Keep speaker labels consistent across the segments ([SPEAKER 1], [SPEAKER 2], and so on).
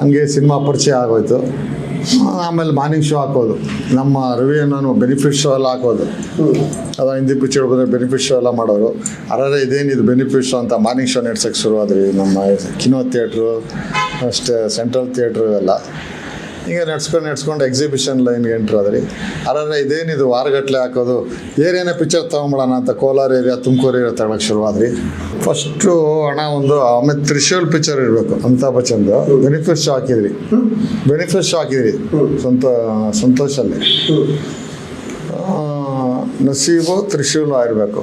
[SPEAKER 1] ಹಂಗೆ ಸಿನಿಮಾ ಪರಿಚಯ ಆಗೋಯ್ತು. ಆಮೇಲೆ ಮಾರ್ನಿಂಗ್ ಶೋ ಹಾಕೋದು. ನಮ್ಮ ರವಿ ನಾನು ಬೆನಿಫಿಟ್ ಶೋ ಎಲ್ಲ ಹಾಕೋದು. ಅದ ಹಿಂದಿ ಪಿಕ್ಚರ್ ಬಂದರೆ ಬೆನಿಫಿಟ್ ಶೋ ಎಲ್ಲ ಮಾಡೋರು. ಅರೆ ಇದೇನಿದು ಬೆನಿಫಿಟ್ ಶೋ ಅಂತ ಮಾರ್ನಿಂಗ್ ಶೋ ನಡ್ಸೋಕ್ಕೆ ಶುರು ನಮ್ಮ ಕಿನೋ ಥಿಯೇಟ್ರು ಅಷ್ಟೇ ಸೆಂಟ್ರಲ್ ಥಿಯೇಟ್ರು ಎಲ್ಲ. ಹಿಂಗೆ ನಡ್ಸ್ಕೊಂಡು ನಡ್ಸ್ಕೊಂಡು ಎಕ್ಸಿಬಿಷನ್ ಲೈನ್ಗೆ ಎಂಟ್ರ್ ಆದ್ರಿ. ಅರೆ ಇದೇನಿದು ವಾರಗಟ್ಟಲೆ ಹಾಕೋದು. ಏರಿಯಾನೇ ಪಿಕ್ಚರ್ ತೊಗೊಂಬಿಡೋಣ ಅಂತ ಕೋಲಾರ ಏರಿಯಾ ತುಮಕೂರು ಏರಿಯಾ ತಗೊಳಕ್ಕೆ ಶುರುವಾದ್ರಿ ಫಸ್ಟು ಹಣ ಒಂದು, ಆಮೇಲೆ ತ್ರಿಶೂಲ್ ಪಿಕ್ಚರ್ ಇರಬೇಕು. ಅಮಿತಾಬ್ ಬಚ್ಚನ್ದು. ಬೆನಿಫಿಟ್ ಹಾಕಿದ್ರಿ. ಬೆನಿಫಿಟ್ ಹಾಕಿದ್ರಿ. ಸಂತ, ಸಂತೋಷ ಅಲ್ಲಿ. ನಸೀಬು ತ್ರಿಶೂಲು ಆಗಿರಬೇಕು.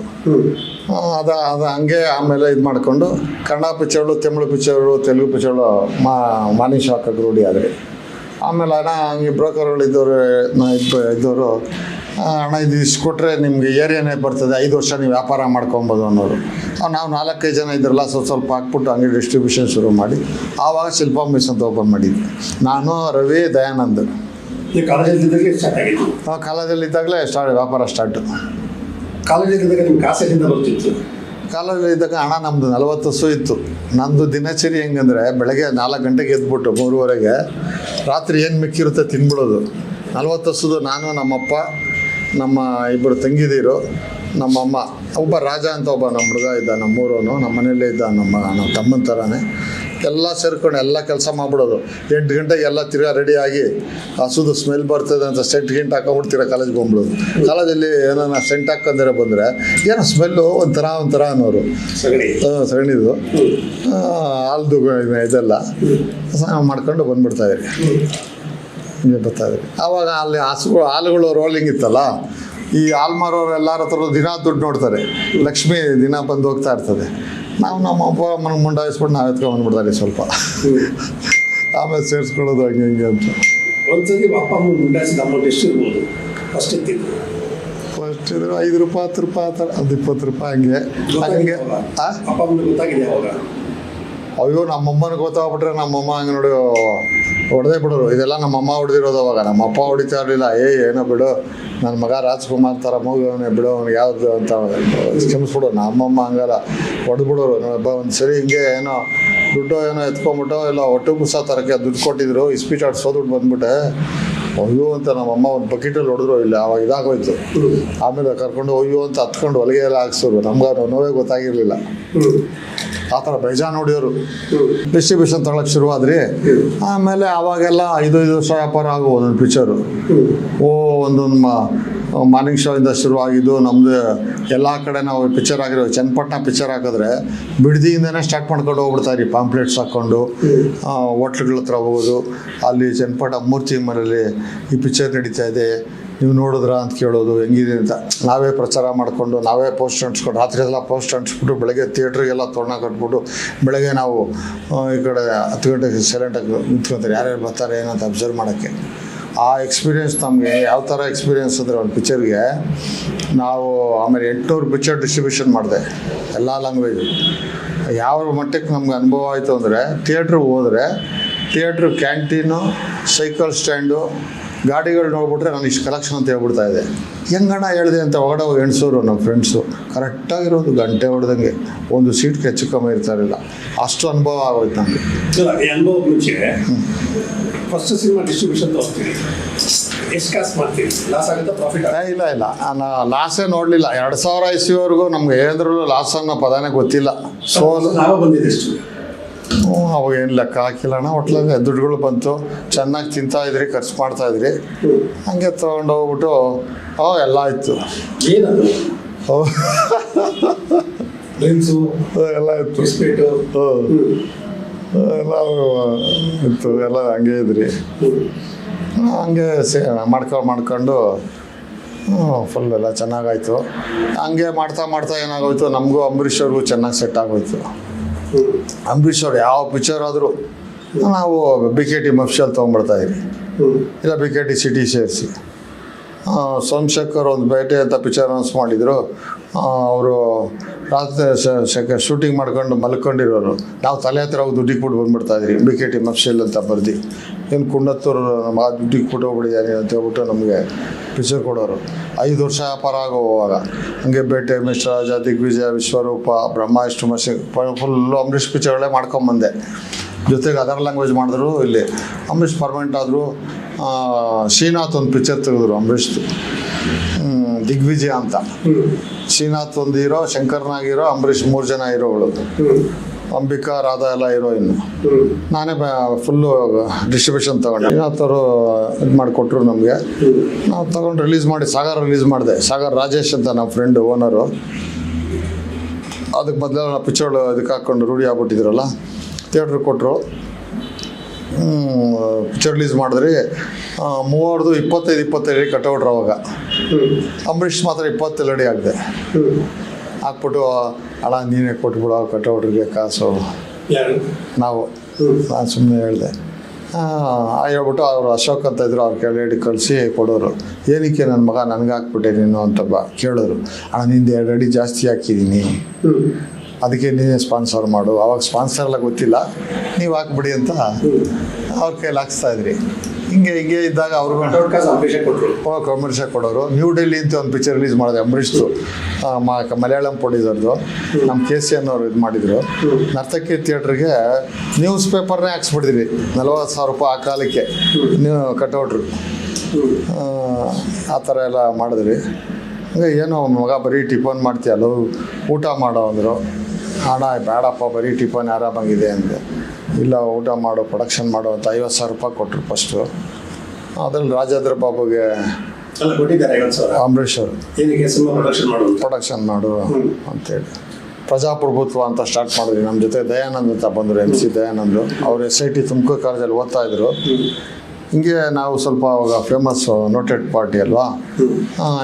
[SPEAKER 1] ಅದ, ಅದು ಹಂಗೆ ಆಮೇಲೆ ಇದು ಮಾಡಿಕೊಂಡು ಕನ್ನಡ ಪಿಕ್ಚರ್ಗಳು ತಮಿಳು ಪಿಕ್ಚರ್ಗಳು ತೆಲುಗು ಪಿಕ್ಚರ್ಗಳು ಮಾ ಮಾನಿ ಶಾಕಕ್ಕೆ ರೂಢಿ ಆದ್ರಿ. ಆಮೇಲೆ ಅಣ್ಣ ಹಂಗೆ ಬ್ರೋಕರ್ಗಳು ಇದ್ದವರು ನಾ ಇಬ್ಬ ಇದ್ದವರು ಅಣ್ಣ ಇದು ಇಷ್ಟು ಕೊಟ್ಟರೆ ನಿಮಗೆ ಏರಿಯಾನೇ ಬರ್ತದೆ ಐದು ವರ್ಷ ನೀವು ವ್ಯಾಪಾರ ಮಾಡ್ಕೊಬೋದು ಅನ್ನೋರು. ನಾವು ನಾಲ್ಕೈದು ಜನ ಇದ್ರಲ್ಲ ಸ್ವಲ್ಪ ಸ್ವಲ್ಪ ಹಾಕ್ಬಿಟ್ಟು ಹಂಗೆ ಡಿಸ್ಟ್ರಿಬ್ಯೂಷನ್ ಶುರು ಮಾಡಿ ಆವಾಗ ಶಿಲ್ಪಾ ಮಿಸ್ ಅಂತ ಓಪನ್ ಮಾಡಿದ್ವಿ. ನಾನು ರವಿ ದಯಾನಂದ್.
[SPEAKER 2] ಕಾಲೇಜಲ್ಲಿ ಕಾಲೇಜಲ್ಲಿದ್ದಾಗ ಸ್ಟಾರ್ಟ್ ಆಗಿತ್ತು?
[SPEAKER 1] ಆ ಕಾಲೇಜಲ್ಲಿದ್ದಾಗಲೇ ಸ್ಟಾರ್ಟ್ ವ್ಯಾಪಾರ ಸ್ಟಾರ್ಟ್
[SPEAKER 2] ಕಾಲೇಜಲ್ಲಿದ್ದಾಗ ನಿಮ್ಮ ಕಾಸೆಯಿಂದ ಬರ್ತಿತ್ತು?
[SPEAKER 1] ಕಾಲೇಜಲ್ಲಿ ಇದ್ದಾಗ ಹಣ ನಮ್ದು ನಲವತ್ತು ಹಸು ಇತ್ತು. ನಂದು ದಿನಚರಿ ಹೆಂಗಂದ್ರೆ, ಬೆಳಗ್ಗೆ ನಾಲ್ಕು ಗಂಟೆಗೆ ಎದ್ಬಿಟ್ಟು ಮೂರುವರೆಗೆ ರಾತ್ರಿ ಏನು ಮಿಕ್ಕಿರುತ್ತೆ ತಿನ್ಬಿಡೋದು. ನಲವತ್ತು ಹಸುದು ನಾನು, ನಮ್ಮಪ್ಪ, ನಮ್ಮ ಇಬ್ಬರು ತಂಗಿದೀರು, ನಮ್ಮಮ್ಮ. ಒಬ್ಬ ರಾಜ ಅಂತ ಒಬ್ಬ ನಮ್ಮ ಹುಡುಗ ಇದ್ದ, ನಮ್ಮೂರವನು. ನಮ್ಮ ಮನೆಯಲ್ಲೇ ಇದ್ದ ನಮ್ಮ ನಮ್ಮ ತಮ್ಮನ ಥರನೇ ಎಲ್ಲ ಸೇರ್ಕೊಂಡು ಎಲ್ಲ ಕೆಲಸ ಮಾಡ್ಬಿಡೋದು. ಎಂಟು ಗಂಟೆಗೆ ಎಲ್ಲ ತಿರ್ಗಾ ರೆಡಿಯಾಗಿ ಹಸುದು ಸ್ಮೆಲ್ ಬರ್ತದೆ ಅಂತ ಸೆಂಟ್ ಗಿಂಟ್ ಹಾಕೊಂಡ್ಬಿಡ್ತೀರ ಕಾಲೇಜ್ಗೆ ಹೋಗ್ಬಿಡೋದು ಕಾಲೇಜಲ್ಲಿ ಏನಾನ ಸೆಂಟ್ ಹಾಕೊಂಡ್ರೆ ಬಂದರೆ ಏನೋ ಸ್ಮೆಲ್ಲು ಒಂಥರ ಒಂಥರ ಅನ್ನೋರು. ಸಗಣಿದು. ಆ, ಹಾಲ್ದು ಇದೆಲ್ಲ ಮಾಡ್ಕೊಂಡು ಬಂದ್ಬಿಡ್ತಾ ಇದ್ರಿ. ಹಿಂಗೆ ಬರ್ತಾ ಇದ್ರಿ. ಆವಾಗ ಅಲ್ಲಿ ಹಸುಗಳು ಹಾಲುಗಳು ರೋಲಿಂಗ್ ಇತ್ತಲ್ಲ ಈ ಹಾಲು ಮಾರೋರು ಎಲ್ಲರ ಹತ್ರ ದಿನ ದುಡ್ಡು ನೋಡ್ತಾರೆ. ಲಕ್ಷ್ಮಿ ದಿನ ಬಂದು ಹೋಗ್ತಾ ಇರ್ತದೆ. ನಾವು ನಮ್ಮ ಅಪ್ಪ ಅಮ್ಮನ ಮುಂಡಾಯಿಸ್ಬಿಟ್ಟು ನಾವು ಎತ್ಕೊಂಡು ಬಂದ್ಬಿಡ್ತಾರೆ ಸ್ವಲ್ಪ. ಆಮೇಲೆ ಸೇರಿಸ್ಕೊಳ್ಳೋದು ಹಂಗೆ ಹಿಂಗೆ ಅಂತ.
[SPEAKER 2] ಒಂದ್ಸತಿ ಅಪ್ಪ ಅಮ್ಮ ಮುಂಡಾಯಿಸಿದ ಅಮೌಂಟ್ ಎಷ್ಟು ಇರ್ಬೋದು? ಫಸ್ಟ್ ಇತ್ತು
[SPEAKER 1] ಫಸ್ಟ್ ಇದ್ರೆ ಐದು ರೂಪಾಯಿ ಹತ್ತು ರೂಪಾಯಿ ಆ ಥರ ಒಂದು ಇಪ್ಪತ್ತು ರೂಪಾಯಿ ಹಂಗೆ. ಹಂಗೆ?
[SPEAKER 2] ಅಪ್ಪ ಅಮ್ಮನಿಗೆ ಗೊತ್ತಾಗಿದೆ ಅವಾಗ?
[SPEAKER 1] ಅಯ್ಯೋ, ನಮ್ಮಮ್ಮನ ಗೊತ್ತಾಗ್ಬಿಟ್ರೆ ನಮ್ಮಮ್ಮ ಹಂಗೆ ನೋಡಿ, ಹೊಡೆದೇ ಬಿಡೋರು. ಇದೆಲ್ಲ ನಮ್ಮಮ್ಮ ಹೊಡೆದಿರೋದು ಅವಾಗ. ನಮ್ಮಪ್ಪ ಹೊಡಿತಾ ಇರಲಿಲ್ಲ. ಏ, ಏನೋ ಬಿಡು. ನನ್ನ ಮಗ ರಾಜ್ಕುಮಾರ್ ಥರ ಮೂಗವನೇ ಬಿಡು, ಅವ್ನಿಗೆ ಯಾವ್ದು ಅಂತ ಕ್ಷಮಿಸ್ಬಿಡು. ನಮ್ಮಮ್ಮ ಹಂಗಲ್ಲ. ಹೊಡೆದ್ಬಿಡೋರು. ಒಂದು ಸರಿ ಹಿಂಗೆ ಏನೋ ದುಡ್ಡು ಏನೋ ಎತ್ಕೊಂಬಿಟ್ಟು ಇಲ್ಲ ಒಟ್ಟು ಕುಸ ತರಕ್ಕೆ ದುಡ್ಡು ಕೊಟ್ಟಿದ್ರು. ಇಸ್ಪೀಟ್ ಆಡ್ಸೋದು ಬಂದ್ಬಿಟ್ಟೆ. ಅಯ್ಯೋ ಅಂತ ನಮ್ಮಮ್ಮ ಒಂದು ಬಕೆಟಲ್ಲಿ ಹೊಡೆದ್ರು, ಇಲ್ಲ ಅವಾಗ ಇದಾಗೋಯ್ತು. ಆಮೇಲೆ ಕರ್ಕೊಂಡು ಅಯ್ಯೋ ಅಂತ ಹತ್ಕೊಂಡು ಹೊಲಿಗೆ ಎಲ್ಲ ಹಾಕ್ಸೋರು ನಮ್ಗೆ ನೋವೇ ಗೊತ್ತಾಗಿರಲಿಲ್ಲ. ಆ ಥರ ಬೇಜಾನ್ ನೋಡಿಯೋರು. ಡಿಸ್ಟ್ರಿಬ್ಯೂಷನ್ ತಗೊಳಕ್ಕೆ ಶುರುವಾದ್ರಿ, ಆಮೇಲೆ ಅವಾಗೆಲ್ಲ ಐದು ಐದು ವರ್ಷ ವ್ಯಾಪಾರ ಆಗೋ ಒಂದೊಂದು ಪಿಕ್ಚರು ಓ, ಒಂದೊಂದು ಮಾರ್ನಿಂಗ್ ಶೋ ಇಂದ ಶುರುವಾಗಿದ್ದು ನಮ್ಮದು ಎಲ್ಲ ಕಡೆ ನಾವು ಪಿಕ್ಚರ್ ಆಗಿರೋ ಚನ್ನಪಟ್ಟಣ ಪಿಕ್ಚರ್ ಹಾಕಿದ್ರೆ ಬಿಡದಿಯಿಂದನೇ ಸ್ಟಾರ್ಟ್ ಮಾಡ್ಕೊಂಡು ಹೋಗ್ಬಿಡ್ತಾರೆ ಪಾಂಪ್ಲೆಟ್ಸ್ ಹಾಕ್ಕೊಂಡು. ಹೋಟ್ಲ್ಗಳ ಹತ್ರ ಹೋಗೋದು. ಅಲ್ಲಿ ಚನ್ನಪಟ್ಟಣ ಮೂರ್ತಿ ಮನೆಯಲ್ಲಿ ಈ ಪಿಕ್ಚರ್ ನಡೀತಾ ಇದೆ. ನೀವು ನೋಡಿದ್ರಾ ಅಂತ ಕೇಳೋದು, ಹೆಂಗಿದೆ ಅಂತ. ನಾವೇ ಪ್ರಚಾರ ಮಾಡಿಕೊಂಡು, ನಾವೇ ಪೋಸ್ಟ್ ಅಂಟಿಸ್ಕೊಂಡು ರಾತ್ರಿ ಎಲ್ಲ ಪೋಸ್ಟ್ ಅಂಟಿಸ್ಬಿಟ್ಟು ಬೆಳಗ್ಗೆ ಥಿಯೇಟ್ರಿಗೆಲ್ಲ ತೋರಣ ಕಟ್ಬಿಟ್ಟು ಬೆಳಗ್ಗೆ ನಾವು ಈ ಕಡೆ ಹತ್ತು ಗಂಟೆಗೆ ಸೈಲೆಂಟಾಗಿ ನಿಂತ್ಕೊತಾರೆ. ಯಾರ್ಯಾರು ಬರ್ತಾರೆ ಏನಂತ ಅಬ್ಸರ್ವ್ ಮಾಡೋಕ್ಕೆ. ಆ ಎಕ್ಸ್ಪೀರಿಯೆನ್ಸ್ ನಮಗೆ ಯಾವ ಥರ ಎಕ್ಸ್ಪೀರಿಯೆನ್ಸ್ ಅಂದರೆ ಒಂದು ಪಿಕ್ಚರ್ಗೆ ನಾವು ಆಮೇಲೆ ಎಂಟುನೂರು ಪಿಕ್ಚರ್ ಡಿಸ್ಟ್ರಿಬ್ಯೂಷನ್ ಮಾಡಿದೆ ಎಲ್ಲ ಲ್ಯಾಂಗ್ವೇಜು ಯಾವ ಮಟ್ಟಕ್ಕೆ ನಮ್ಗೆ ಅನುಭವ ಆಯಿತು ಅಂದರೆ ಥಿಯೇಟ್ರಿಗೆ ಹೋದರೆ ಥಿಯೇಟ್ರ್ ಕ್ಯಾಂಟೀನು ಸೈಕಲ್ ಸ್ಟ್ಯಾಂಡು ಗಾಡಿಗಳು ನೋಡ್ಬಿಟ್ರೆ ನಾನು ಇಷ್ಟು ಕಲೆಕ್ಷನ್ ಅಂತ ಹೇಳ್ಬಿಡ್ತಾ ಇದೆ. ಹೆಂಗಣ್ಣ ಹೇಳಿದೆ ಅಂತ ಒಳಗಡೆ ಹೋಗಿ ಎಣ್ಸೋರು ನಮ್ಮ ಫ್ರೆಂಡ್ಸು ಕರೆಕ್ಟಾಗಿರೋದು ಗಂಟೆ ಹೊಡೆದಂಗೆ. ಒಂದು ಸೀಟ್ಗೆ ಹೆಚ್ಚು ಕಮ್ಮಿ ಇರ್ತಾ ಇರಲಿಲ್ಲ. ಅಷ್ಟು ಅನುಭವ ಆಗೋಯ್ತು
[SPEAKER 2] ಅನುಭವ ಮುಂಚೆ ಫಸ್ಟ್ ಸಿನಿಮಾ ಡಿಸ್ಟ್ರಿಬ್ಯೂಷನ್ ತಗೋತೀವಿ ಎಷ್ಟು ಕಾಸು ಮಾಡ್ತೀವಿ ಲಾಸ್ ಆಗುತ್ತಾ ಪ್ರಾಫಿಟ್
[SPEAKER 1] ಇಲ್ಲ ಇಲ್ಲ. ನಾನು ಲಾಸೇ ನೋಡಲಿಲ್ಲ. ಎರಡು ಸಾವಿರ ಇಸ್ವಿವರೆಗೂ ನಮ್ಗೆ ಏನಾದ್ರೂ ಲಾಸ್ ಅನ್ನೋ ಪದನೇ ಗೊತ್ತಿಲ್ಲ.
[SPEAKER 2] ಸೋ ಬಂದಿದೆ
[SPEAKER 1] ಅವಾಗ ಏನು ಲೆಕ್ಕ ಹಾಕಿಲ್ಲಣ್ಣ ಒಟ್ಲಾಗೆ ದುಡ್ಡುಗಳು ಬಂತು. ಚೆನ್ನಾಗಿ ತಿಂತಾ ಇದ್ರಿ ಖರ್ಚು ಮಾಡ್ತಾ ಇದ್ರಿ. ಹಂಗೆ ತೊಗೊಂಡು ಹೋಗ್ಬಿಟ್ಟು ಓ ಎಲ್ಲ ಆಯಿತು. ಎಲ್ಲ ಇತ್ತು ಎಲ್ಲ ಇತ್ತು ಎಲ್ಲ ಹಂಗೆ ಇದ್ರಿ. ಹಂಗೆ ಸೇ ಮಾಡ್ಕೊಂಡು ಮಾಡ್ಕೊಂಡು ಫುಲ್ ಎಲ್ಲ ಚೆನ್ನಾಗಾಯ್ತು ಹಂಗೆ ಮಾಡ್ತಾ ಮಾಡ್ತಾ ಏನಾಗೋಯ್ತು? ನಮಗೂ ಅಂಬರೀಷ್ ಅವ್ರಿಗೂ ಚೆನ್ನಾಗಿ ಸೆಟ್ ಆಗೋಯ್ತು. ಅಂಬರೀಷ್ ಅವ್ರು ಯಾವ ಪಿಕ್ಚರ್ ಆದರೂ ನಾವು ಬಿ ಕೆ ಟಿ ಮಫ್ಷಲ್ ಇದ್ವಿ ಇಲ್ಲ ಬಿ ಕೆ ಟಿ ಸಿಟಿ ಸೇರಿಸಿ. ಸೋಮಶೇಖರ್ ಒಂದು ಬೇಟೆ ಅಂತ ಪಿಕ್ಚರ್ ಅನೌನ್ಸ್ ಮಾಡಿದರು. ಅವರು ರಾತ್ರಿ ಶೂಟಿಂಗ್ ಮಾಡ್ಕೊಂಡು ಮಲ್ಕೊಂಡಿರೋರು. ನಾವು ತಲೆ ಹತ್ರ ಹೋಗಿ ದುಡ್ಡಿಗೆ ಕೊಟ್ಟು ಬಂದ್ಬಿಡ್ತಾ ಇದ್ರಿ ಬಿ ಕೆ ಟಿ ಮಫ್ಷಲ್ ಅಂತ ಬರ್ದು. ಏನು ಕುಂಡತ್ತೂರು ನಮ್ಮ ಆ ದುಡ್ಡಿಗೆ ಕೊಟ್ಟು ಹೋಗ್ಬಿಟ್ಟಿದ್ದಾನೆ ಅಂತ ಹೇಳ್ಬಿಟ್ಟು ನಮಗೆ ಪಿಕ್ಚರ್ ಕೊಡೋರು. ಐದು ವರ್ಷ ವ್ಯಾಪಾರ ಆಗೋವಾಗ ಹಂಗೆ ಬೇಟೆ ಮಿಶ್ರಾಜ ದಿಗ್ವಿಜಯ ವಿಶ್ವರೂಪ ಬ್ರಹ್ಮ ಇಷ್ಟು ಮಸಿ ಫುಲ್ಲು ಅಂಬರೀಷ್ ಪಿಕ್ಚರ್ಗಳೇ ಮಾಡ್ಕೊಂಬಂದೆ. ಜೊತೆಗೆ ಅದರ್ ಲ್ಯಾಂಗ್ವೇಜ್ ಮಾಡಿದ್ರು ಇಲ್ಲಿ. ಅಂಬರೀಷ್ ಪರ್ಮನೆಂಟ್ ಆದರು ಶ್ರೀನಾಥ್ ಒಂದು ಪಿಕ್ಚರ್ ತೆಗೆದ್ರು ಅಂಬರೀಷ್ದು ದಿಗ್ವಿಜಯ ಅಂತ. ಶ್ರೀನಾಥ್ ಒಂದು ಹೀರೋ ಶಂಕರ್ನಾಗಿರೋ ಅಂಬರೀಷ್ ಮೂರು ಜನ ಹೀರೋಗಳು ಅಂಬಿಕಾ ರಾಧಾ ಎಲ್ಲ
[SPEAKER 2] ಹೀರೋಯಿನ್
[SPEAKER 1] ನಾನೇ ಫುಲ್ಲು ಡಿಸ್ಟ್ರಿಬ್ಯೂಷನ್ ತಗೊಂಡೆ. ಅವರು ಇದು ಮಾಡಿಕೊಟ್ರು ನಮಗೆ. ನಾವು ತಗೊಂಡು ರಿಲೀಸ್ ಮಾಡಿ ಸಾಗರ್ ರಿಲೀಸ್ ಮಾಡಿದೆ. ಸಾಗರ್ ರಾಜೇಶ್ ಅಂತ ನಮ್ಮ ಫ್ರೆಂಡು ಓನರು ಅದಕ್ಕೆ ಮೊದಲೆಲ್ಲ ನಾವು ಪಿಚ್ಚರ್ಗಳು ಇದಕ್ಕೆ ಹಾಕ್ಕೊಂಡು ರೂಢಿ ಆಗ್ಬಿಟ್ಟಿದ್ರಲ್ಲ ಥಿಯೇಟ್ರ್ ಕೊಟ್ಟರು ಪಿಚ್ಚರ್ ರಿಲೀಸ್ ಮಾಡಿದ್ರಿ. ಮೂವರದು ಮೂವರ್ದು ಇಪ್ಪತ್ತೈದು ಇಪ್ಪತ್ತೈದು ಅಡಿ ಕಟ್ಔಟ್ರು ಅವಾಗ. ಅಂಬರೀಷ್ ಮಾತ್ರ ಇಪ್ಪತ್ತೇಳು ಅಡಿ ಆಗಿದೆ. ಹಾಕ್ಬಿಟ್ಟು ಅಣ್ಣ ನೀನೇ ಕೊಟ್ಬಿಡೋ ಕಟ್ಔಟ್ರಿಗೆ ಕಾಸು. ನಾವು. ನಾನು ಸುಮ್ಮನೆ ಹೇಳಿದೆ. ಹೇಳ್ಬಿಟ್ಟು ಅವರು ಅಶೋಕ್ ಅಂತ ಇದ್ರು ಅವ್ರ ಹೇಳಿ ಕಳಿಸಿ ಕೊಡೋರು. ಏನಕ್ಕೆ ನನ್ನ ಮಗ ನನಗೆ ಹಾಕ್ಬಿಟ್ಟೆ ನೀನು ಅಂತ ಬ ಕೇಳೋರು. ಅಣ್ಣ ನಿಂದು ಎರಡು ಅಡಿ ಜಾಸ್ತಿ ಹಾಕಿದ್ದೀನಿ ಅದಕ್ಕೆ ನೀನೇ ಸ್ಪಾನ್ಸರ್ ಮಾಡು. ಅವಾಗ ಸ್ಪಾನ್ಸರ್ ಎಲ್ಲ ಗೊತ್ತಿಲ್ಲ. ನೀವು ಹಾಕ್ಬಿಡಿ ಅಂತ ಅವ್ರ ಕೈಲಿ ಹಾಕ್ಸ್ತಾ ಇದ್ರಿ. ಹಿಂಗೆ ಹಿಂಗೆ ಇದ್ದಾಗ ಅವ್ರಿಗೂ ಕಮರ್ಷಿಯಲ್ ಕೊಡೋರು. ನ್ಯೂ ಡೆಲ್ಲಿ ಅಂತ ಒಂದು ಪಿಕ್ಚರ್ ರಿಲೀಸ್ ಮಾಡಿದೆ ಅಂಬರೀಷ್ದು ಮಲಯಾಳಂ ಪ್ರೊಡ್ಯೂಸರ್ದು ನಮ್ಮ ಕೆ ಸಿ ಅನ್ನೋರು ಇದು ಮಾಡಿದರು. ನರ್ತಕಿ ಥಿಯೇಟ್ರಿಗೆ ನ್ಯೂಸ್ ಪೇಪರ್ನೇ ಹಾಕ್ಸ್ಬಿಟ್ಟಿದ್ರಿ ನಲ್ವತ್ತು ಸಾವಿರ ರೂಪಾಯಿ ಆ ಕಾಲಕ್ಕೆ ನೀವು ಕಟ್ಔಟ್ರು ಆ ಥರ ಎಲ್ಲ ಮಾಡಿದ್ರಿ ಹಂಗೆ ಏನೋ ಮಗ ಬರೀ ಟಿಫನ್ ಮಾಡ್ತೀಯಲ್ಲ ಊಟ ಮಾಡೋ ಅಂದರು. ಅಣ್ಣ ಬೇಡಪ್ಪ ಬರೀ ಟಿಫನ್ ಆರಾಮಾಗಿದೆ ಅಂದೆ. ಇಲ್ಲ ಊಟ ಮಾಡು ಪ್ರೊಡಕ್ಷನ್ ಮಾಡು ಅಂತ ಐವತ್ತು ಸಾವಿರ ರೂಪಾಯಿ ಕೊಟ್ಟರು ಫಸ್ಟು ಅದ್ರಲ್ಲಿ ರಾಜೇಂದ್ರ ಬಾಬುಗೆ ಅಂಬರೀಷ್ ಅವರು.
[SPEAKER 2] ಪ್ರೊಡಕ್ಷನ್
[SPEAKER 1] ಮಾಡು. ಅಂತೇಳಿ. ಪ್ರಜಾಪ್ರಭುತ್ವ ಅಂತ ಸ್ಟಾರ್ಟ್ ಮಾಡಿದ್ವಿ. ನಮ್ಮ ಜೊತೆ ದಯಾನಂದ್ ಅಂತ ಬಂದರು ಎಂ ಸಿ ದಯಾನಂದ್. ಅವರು ಎಸ್ ಐ ಟಿ ತುಮಕೂರು ಕಾಲೇಜಲ್ಲಿ ಓದ್ತಾ ಇದ್ರು. ಹಿಂಗೆ ನಾವು ಸ್ವಲ್ಪ ಅವಾಗ ಫೇಮಸ್ ನೋಟೆಡ್ ಪಾರ್ಟಿ ಅಲ್ವಾ?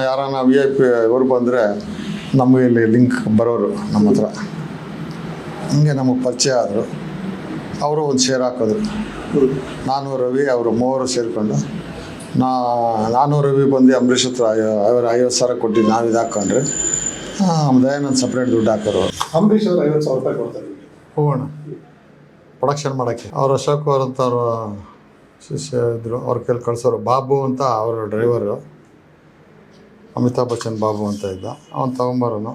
[SPEAKER 1] ಯಾರನ್ನ ವಿ ಐ ಪಿ ಇವರು ಬಂದರೆ ನಮಗೆ ಇಲ್ಲಿ ಲಿಂಕ್ ಬರೋರು ನಮ್ಮ ಹತ್ರ. ಹಿಂಗೆ ನಮಗೆ ಪರಿಚಯ ಆದರು. ಅವರು ಒಂದು ಶೇರ್ ಹಾಕೋದು. ನಾನು ರವಿ ಅವರು ಮೂವರು ಸೇರಿಕೊಂಡು. ನಾ ನಾನು ರವಿ ಬಂದು ಅಂಬರೀಷ್ ಹತ್ರ ಅವರು ಐವತ್ತು ಸಾವಿರ ಕೊಟ್ಟಿದ್ದು ನಾವು ಇದು ಹಾಕೊಂಡ್ರೆ. ದಯಾನಂದ್ ಸಪ್ರೇಟ್ ದುಡ್ಡು ಹಾಕೋರು.
[SPEAKER 2] ಅಂಬರೀಷ್ ಅವರು ಐವತ್ತು ಸಾವಿರ ರೂಪಾಯಿ ಕೊಡ್ತಾರೆ.
[SPEAKER 1] ಹೋಗೋಣ. ಪ್ರೊಡಕ್ಷನ್ ಮಾಡೋಕ್ಕೆ. ಅವ್ರು ಅಶೋಕ್ ಅವ್ರ ಅಂತ ಅವರು ಶಿಷ್ಯ ಇದ್ದರು ಅವ್ರ ಕೈಲಿ ಕಳಿಸೋರು. ಬಾಬು ಅಂತ ಅವರ ಡ್ರೈವರು ಅಮಿತಾಬ್ ಬಚ್ಚನ್ ಬಾಬು ಅಂತ ಇದ್ದ. ಅವ್ನು ತೊಗೊಂಬರೋನು.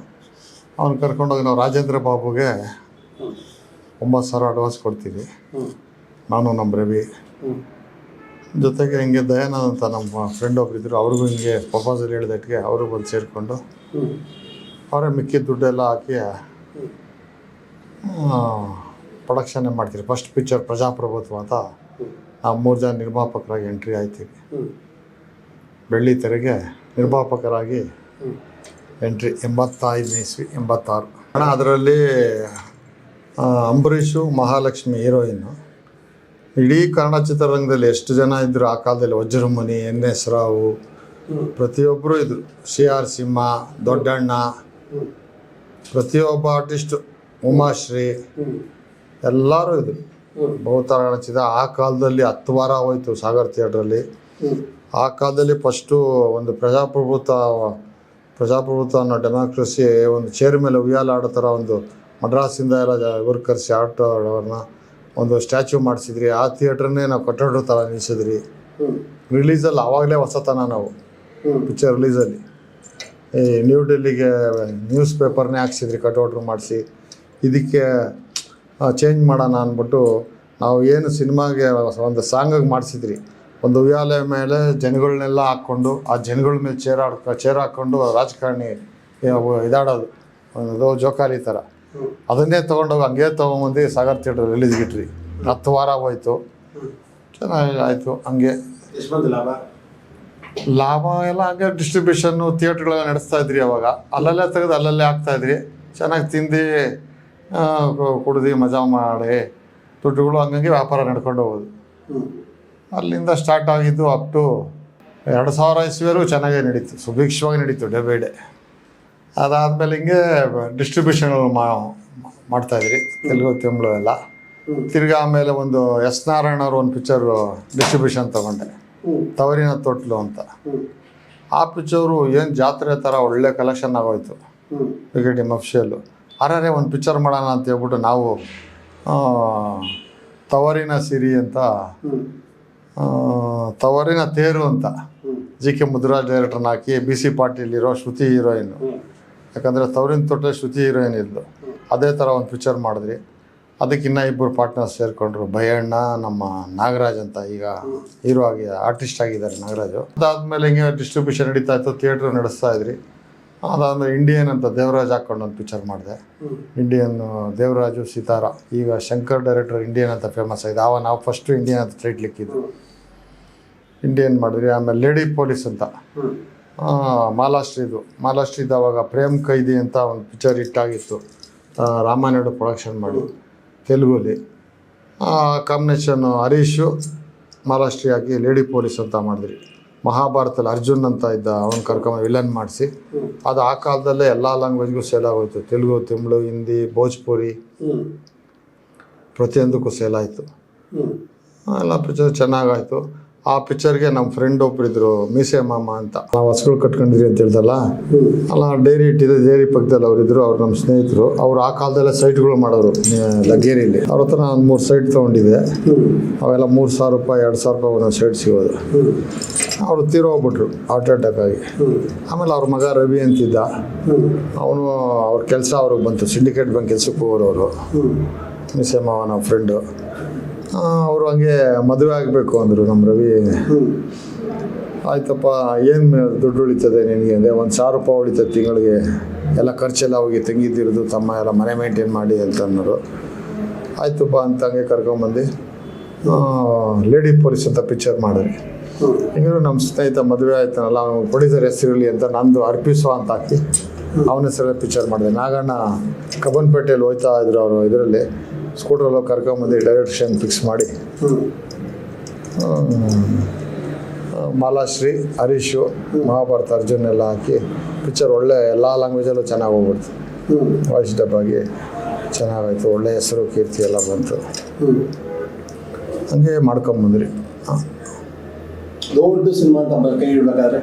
[SPEAKER 1] ಅವ್ನು ಕರ್ಕೊಂಡೋಗಿ ನಾವು ರಾಜೇಂದ್ರ ಬಾಬುಗೆ ಒಂಬತ್ತು ಸಾವಿರ ಅಡ್ವಾನ್ಸ್ ಕೊಡ್ತೀವಿ ನಾನು ನಮ್ಮ ರವಿ. ಜೊತೆಗೆ ಹಿಂಗೆ ದಯಾನಂದ್ ಅಂತ ನಮ್ಮ ಫ್ರೆಂಡ್ ಒಬ್ಬರಿದ್ದರು ಅವ್ರಿಗೂ ಹಿಂಗೆ ಪ್ರಪೋಸಲ್ ಹೇಳಿದಕ್ಕೆ ಅವರು ಬಂದು ಸೇರಿಕೊಂಡು ಅವರೇ ಮಿಕ್ಕಿದ ದುಡ್ಡೆಲ್ಲ ಹಾಕಿ ಪ್ರೊಡಕ್ಷನ್ನೇ ಮಾಡ್ತೀರಿ? ಫಸ್ಟ್ ಪಿಕ್ಚರ್ ಪ್ರಜಾಪ್ರಭುತ್ವ ಅಂತ ಆ ಮೂರು ಜನ ನಿರ್ಮಾಪಕರಾಗಿ ಎಂಟ್ರಿ ಆಯ್ತೀವಿ. ಬೆಳ್ಳಿ ತೆರೆಗೆ ನಿರ್ಮಾಪಕರಾಗಿ ಎಂಟ್ರಿ ಎಂಬತ್ತೈದನೇ ಇಸ್ವಿ, ಎಂಬತ್ತಾರು. ಅದರಲ್ಲಿ ಅಂಬರೀಷು ಮಹಾಲಕ್ಷ್ಮಿ ಹೀರೋಯಿನ್ನು ಇಡೀ ಕನ್ನಡ ಚಿತ್ರರಂಗದಲ್ಲಿ ಎಷ್ಟು ಜನ ಇದ್ದರು ಆ ಕಾಲದಲ್ಲಿ? ವಜ್ರಮುನಿ, ಎನ್ ಎಸ್ ರಾವು ಪ್ರತಿಯೊಬ್ಬರು ಇದ್ದರು ಸಿ ಆರ್ ಸಿಂಹ, ದೊಡ್ಡಣ್ಣ, ಪ್ರತಿಯೊಬ್ಬ ಆರ್ಟಿಸ್ಟು ಉಮಾಶ್ರೀ, ಎಲ್ಲರೂ ಇದ್ದರು ಬಹುತಾರ ಕಾಣಿಸಿದ ಆ ಕಾಲದಲ್ಲಿ ಹತ್ತು ವಾರ ಹೋಯಿತು ಸಾಗರ್ ಥಿಯೇಟ್ರಲ್ಲಿ. ಆ ಕಾಲದಲ್ಲಿ ಫಸ್ಟು ಒಂದು ಪ್ರಜಾಪ್ರಭುತ್ವ ಪ್ರಜಾಪ್ರಭುತ್ವ ಅನ್ನೋ ಡೆಮಾಕ್ರಸಿ ಒಂದು ಚೇರ್ ಮೇಲೆ ಉಯ್ಯಾಲ ಆಡೋ ಥರ ಒಂದು ಮಡ್ರಾಸಿಂದ ಎಲ್ಲ ವರ್ಕರ್ಸ್ ಆರ್ಟ್ ಅವ್ರನ್ನ ಒಂದು ಸ್ಟ್ಯಾಚ್ಯೂ ಮಾಡಿಸಿದ್ರಿ. ಆ ಥಿಯೇಟ್ರನ್ನೇ ನಾವು ಕಟ್ಟಡ ಥರ ನಿಲ್ಲಿಸಿದ್ರಿ ರಿಲೀಸಲ್ಲಿ ಆವಾಗಲೇ ಹೊಸತನ ನಾವು. ಪಿಕ್ಚರ್ ರಿಲೀಸಲ್ಲಿ. ಈ ನ್ಯೂ ಡೆಲ್ಲಿಗೆ ನ್ಯೂಸ್ ಪೇಪರ್ನೇ ಹಾಕ್ಸಿದ್ರಿ ಕಟೌಟ್ರು ಮಾಡಿಸಿ. ಇದಕ್ಕೆ ಚೇಂಜ್ ಮಾಡೋಣ ಅಂದ್ಬಿಟ್ಟು ನಾವು ಏನು ಸಿನಿಮಾಗೆ ಒಂದು ಸಾಂಗಾಗಿ ಮಾಡಿಸಿದ್ರಿ. ಒಂದು ಉಯ್ಯಾಲೆ ಮೇಲೆ ಜನಗಳನ್ನೆಲ್ಲ ಹಾಕ್ಕೊಂಡು ಆ ಜನಗಳ ಮೇಲೆ ಚೇರ್ ಆಡ್ಕೊ ಚೇರ್ ಹಾಕ್ಕೊಂಡು ರಾಜಕಾರಣಿ ಇದಾಡೋದು. ಒಂದು ಜೋಕಾಲಿ ಥರ. ಅದನ್ನೇ ತೊಗೊಂಡೋಗಿ ಹಂಗೆ ತೊಗೊಂಬಂದು ಸಾಗರ್ ತಿಯೇಟ್ರ್ ರಿಲೀಸ್ ಗಿಟ್ರಿ ಹತ್ತು ವಾರ ಹೋಯ್ತು ಚೆನ್ನಾಗಿ ಆಯಿತು ಹಂಗೆ.
[SPEAKER 2] ಲಾಭ?
[SPEAKER 1] ಲಾಭ ಎಲ್ಲ ಹಂಗೆ ಡಿಸ್ಟ್ರಿಬ್ಯೂಷನ್ನು ಥಿಯೇಟ್ರ್ಗಳೆಲ್ಲ ನಡೆಸ್ತಾ ಇದ್ರಿ ಅವಾಗ. ಅಲ್ಲಲ್ಲೇ ತೆಗೆದು ಅಲ್ಲಲ್ಲೇ ಹಾಕ್ತಾಯಿದ್ರಿ ಚೆನ್ನಾಗಿ ತಿಂದು ಕುಡ್ದು ಮಜಾ ಮಾಡಿ ದುಡ್ಡುಗಳು ಹಂಗಂಗೆ ವ್ಯಾಪಾರ ನಡ್ಕೊಂಡು ಹೋಗೋದು. ಅಲ್ಲಿಂದ ಸ್ಟಾರ್ಟ್ ಆಗಿದ್ದು ಅಪ್ ಟು ಎರಡು ಸಾವಿರ ಇಸ್ವಿವರೆಗೂ ಚೆನ್ನಾಗೇ ನಡೀತು. ಸುಭಿಕ್ಷವಾಗಿ ನಡೀತು ಡೇ ಬೈ ಡೇ. ಅದಾದಮೇಲೆ ಹಿಂಗೆ ಡಿಸ್ಟ್ರಿಬ್ಯೂಷನ್ ಮಾ ಮಾಡ್ತಾಯಿದ್ರಿ ತೆಲುಗು ತಮಿಳು ಎಲ್ಲ. ತಿರ್ಗಿ ಆಮೇಲೆ ಒಂದು ಎಸ್ ನಾರಾಯಣ ಅವರು ಒಂದು ಪಿಕ್ಚರು ಡಿಸ್ಟ್ರಿಬ್ಯೂಷನ್ ತಗೊಂಡೆ. ತವರಿನ ತೊಟ್ಲು ಅಂತ. ಆ ಪಿಕ್ಚರು ಏನು ಜಾತ್ರೆ ಥರ ಒಳ್ಳೆ ಕಲೆಕ್ಷನ್ ಆಗೋಯ್ತು.
[SPEAKER 2] ಕ್ರಿಕೆಟ್
[SPEAKER 1] ವಿಕೆಟ್ ಎಂ ಅಫ್ಷಿಯಲ್ಲು ಅರೆ ಒಂದು ಪಿಕ್ಚರ್ ಮಾಡೋಣ ಅಂತ ಹೇಳ್ಬಿಟ್ಟು ನಾವು ತವರಿನ ಸಿರಿ ಅಂತ ತವರಿನ ತೇರು ಅಂತ. ಜಿ ಕೆ ಮುದ್ರಾಜ್ ಡೈರೆಕ್ಟರ್ನ ಹಾಕಿ ಬಿ ಸಿ ಪಾಟೀಲಿರೋ ಶ್ರುತಿ ಹೀರೋಯಿನ್. ಯಾಕಂದರೆ ತವರಿನ ತೊಟ್ಟೆ ಶ್ರುತಿ ಹೀರೋಯಿನ್ ಇದ್ಲು ಅದೇ ಥರ ಒಂದು ಪಿಕ್ಚರ್ ಮಾಡಿದ್ರಿ. ಅದಕ್ಕಿನ್ನ ಇಬ್ಬರು ಪಾರ್ಟ್ನರ್ಸ್ ಸೇರಿಕೊಂಡ್ರು. ಭಯಣ್ಣ ನಮ್ಮ ನಾಗರಾಜ್ ಅಂತ ಈಗ ಹೀರೋ ಆಗಿ ಆರ್ಟಿಸ್ಟ್ ಆಗಿದ್ದಾರೆ ನಾಗರಾಜು. ಅದಾದಮೇಲೆ ಹಿಂಗೆ ಡಿಸ್ಟ್ರಿಬ್ಯೂಷನ್ ನಡೀತಾ ಇತ್ತು ಥಿಯೇಟ್ರ್ ನಡೆಸ್ತಾ ಇದ್ರಿ. ಅದಾದಮೇಲೆ ಇಂಡಿಯನ್ ಅಂತ ದೇವರಾಜ್ ಹಾಕ್ಕೊಂಡು ಒಂದು ಪಿಕ್ಚರ್ ಮಾಡಿದೆ. ಇಂಡಿಯನ್ ದೇವರಾಜು ಸಿತಾರ. ಈಗ ಶಂಕರ್ ಡೈರೆಕ್ಟರ್ ಇಂಡಿಯನ್ ಅಂತ ಫೇಮಸ್ ಆಗಿದೆ. ಆವಾಗ ನಾವು ಫಸ್ಟು ಇಂಡಿಯನ್ ಅಂತ ಟೈಟ್ಲಿಕ್ಕಿದ್ದು ಇಂಡಿಯನ್ ಮಾಡಿದ್ರಿ. ಆಮೇಲೆ ಲೇಡಿ ಪೊಲೀಸ್ ಅಂತ. ಮಾಲಾಶ್ರೀದು. ಮಾಲಾಶ್ರೀದು ಅವಾಗ ಪ್ರೇಮ್ ಕೈದಿ ಅಂತ ಒಂದು ಪಿಕ್ಚರ್ ಹಿಟ್ಟಾಗಿತ್ತು. ರಾಮಾಯಣ ರಾಮಾನಾಯ್ಡು ಪ್ರೊಡಕ್ಷನ್ ಮಾಡಿ. ತೆಲುಗುಲಿ ಕಾಂಬಿನೇಷನ್ ಹರೀಶು ಮಾಲಾಶ್ರೀ ಆಗಿ ಲೇಡಿ ಪೊಲೀಸ್ ಅಂತ ಮಾಡಿದ್ರಿ. ಮಹಾಭಾರತದಲ್ಲಿ ಅರ್ಜುನ್ ಅಂತ ಇದ್ದ ಅವ್ನು ಕರ್ಕೊಂಡು ವಿಲನ್ ಮಾಡಿಸಿ. ಅದು ಆ ಕಾಲದಲ್ಲೇ ಎಲ್ಲ ಲ್ಯಾಂಗ್ವೇಜ್ಗೂ ಸೇಲ್ ಆಗೋಯ್ತು. ತೆಲುಗು ತಮಿಳು ಹಿಂದಿ ಭೋಜ್ಪುರಿ ಪ್ರತಿಯೊಂದಕ್ಕೂ ಸೇಲ್ ಆಯಿತು. ಎಲ್ಲ ಪಿಕ್ಚರ್ ಚೆನ್ನಾಗಾಯ್ತು. ಆ ಪಿಕ್ಚರ್ಗೆ ನಮ್ಮ ಫ್ರೆಂಡ್ ಒಬ್ಬರಿದ್ರು ಮೀಸೆ ಮಾಮ ಅಂತ. ನಾವು ಹಸುಗಳು ಕಟ್ಕೊಂಡಿದ್ರಿ ಅಂತ ಹೇಳ್ದಲ್ಲ? ಅಲ್ಲ ಡೈರಿ ಇಟ್ಟಿದೆ ಡೈರಿ ಪಕ್ಕದಲ್ಲಿ ಅವರಿದ್ರು, ಅವ್ರು ನಮ್ಮ ಸ್ನೇಹಿತರು. ಅವ್ರು ಆ ಕಾಲದಲ್ಲೇ ಸೈಟ್ಗಳು ಮಾಡೋರು ಲಗೇರಿಯಲ್ಲಿ ಅವ್ರ ಹತ್ರ ನಾನು ಮೂರು ಸೈಟ್ ತೊಗೊಂಡಿದ್ದೆ. ಅವೆಲ್ಲ ಮೂರು ಸಾವಿರ ರೂಪಾಯಿ, ಎರಡು ಸಾವಿರ ರೂಪಾಯಿ ಒಂದೊಂದು ಸೈಟ್ ಸಿಗೋದು. ಅವರು ತೀರೋಗ್ಬಿಟ್ರು ಹಾರ್ಟ್ ಅಟ್ಯಾಕ್ ಆಗಿ. ಆಮೇಲೆ ಅವ್ರ ಮಗ ರವಿ ಅಂತಿದ್ದ. ಅವನು, ಅವ್ರ ಕೆಲಸ ಅವ್ರಿಗೆ ಬಂತು ಸಿಂಡಿಕೇಟ್ ಬ್ಯಾಂಕ್ ಕೆಲಸಕ್ಕೆ ಹೋಗೋರು ಅವರು. ಮೀಸೆ ಮಾವ ನಮ್ಮ ಫ್ರೆಂಡು ಅವರು ಹಂಗೆ ಮದುವೆ ಆಗಬೇಕು ಅಂದರು ನಮ್ಮ ರವಿ. ಆಯ್ತಪ್ಪ ಏನು ದುಡ್ಡು ಉಳಿತದೆ ನಿನಗೆ ಅಂದರೆ ಒಂದು ಸಾವಿರ ರೂಪಾಯಿ ಉಳಿತದೆ ತಿಂಗಳಿಗೆ. ಎಲ್ಲ ಖರ್ಚೆಲ್ಲ ಹೋಗಿ ತಂಗಿದ್ದಿರೋದು ತಮ್ಮ ಎಲ್ಲ ಮನೆ ಮೇಂಟೈನ್ ಮಾಡಿ ಅಂತ ಅನ್ನೋರು. ಆಯ್ತಪ್ಪ ಅಂತ ಹಂಗೆ ಕರ್ಕೊಂಬಂದು. ಲೇಡಿ ಪೊಲೀಸ್ ಅಂತ ಪಿಕ್ಚರ್ ಮಾಡಿದ್ರಿ ಹೆಂಗಿದ್ರು ನಮ್ಮ ಸ್ನೇಹಿತ ಮದುವೆ ಆಯ್ತಾನಲ್ಲ ಅವನು ಪ್ರೊಡ್ಯೂಸರ್ ಹೆಸರಿರಲಿ ಅಂತ ನಂದು ಅರ್ಪಿಸುವ ಅಂತ ಹಾಕಿ ಅವನ ಹೆಸರಲ್ಲಿ ಪಿಕ್ಚರ್ ಮಾಡಿದೆ. ನಾಗಣ್ಣ ಕಬ್ಬನ್ಪೇಟೆಯಲ್ಲಿ ಹೋಯ್ತಾ ಇದ್ರು ಅವರು ಇದರಲ್ಲಿ. ಸ್ಕೂಟ್ರಲ್ಲಿ ಕರ್ಕೊಂಬಂದು ಡೈರೆಕ್ಷನ್ ಫಿಕ್ಸ್ ಮಾಡಿ. ಮಾಲಾಶ್ರೀ ಹರೀಶು ಮಹಾಭಾರತ ಅರ್ಜುನ್ ಎಲ್ಲ ಹಾಕಿ ಪಿಕ್ಚರ್ ಒಳ್ಳೆ ಎಲ್ಲ ಲ್ಯಾಂಗ್ವೇಜಲ್ಲೂ ಚೆನ್ನಾಗಿ ಹೋಗ್ಬಿಡ್ತು. ವಾಯ್ಸ್ ಡಬ್ ಆಗಿ ಚೆನ್ನಾಗಾಯ್ತು ಒಳ್ಳೆ ಹೆಸರು ಕೀರ್ತಿ ಎಲ್ಲ ಬಂತು. ಹಂಗೆ ಮಾಡ್ಕೊಂಬಂದ್ರಿ
[SPEAKER 3] ದೊಡ್ಡ ಸಿನಿಮಾ ಅಂತ ಕೈ ಇಡ್ಬೇಕಾದ್ರೆ?